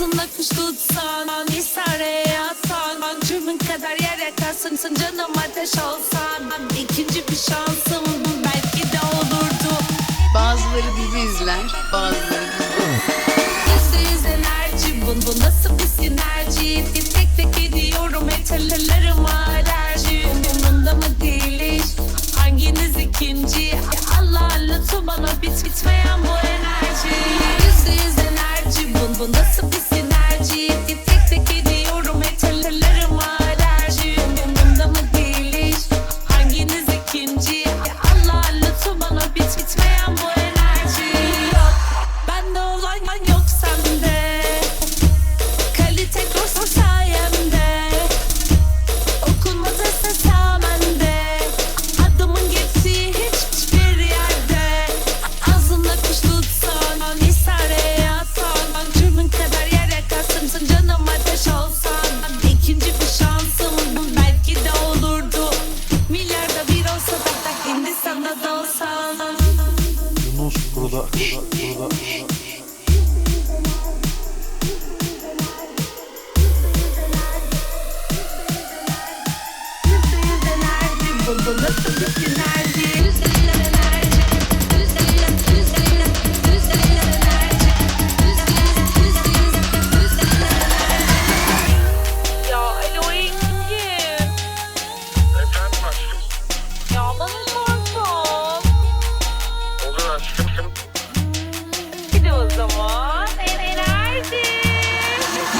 Ağzınla kuş tutsan İsare yatsan Cürmün kadar yer yakarsın Sen canım ateş olsan. İkinci bir şansım Belki de olurdu. Bazıları bizi izler, bazıları bizi Yüzde yüz enerji bu, bu nasıl bir sinerji? Tek tek ediyorum etellerim alerji. Umurumda mı değil iş Hanginiz ikinci? Allah lütfu bana bit bitmeyen bu enerji Yunus burada, burada, burada, burada. Ya alo Engin Efendim aşkım. Ya bana Olur aşkım. Gidi o zaman. Enerji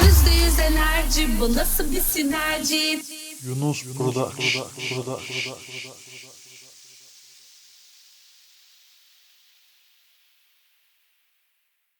Yüzde yüz enerji bu nasıl bir sinerji Yunus burada, burada, burada, burada.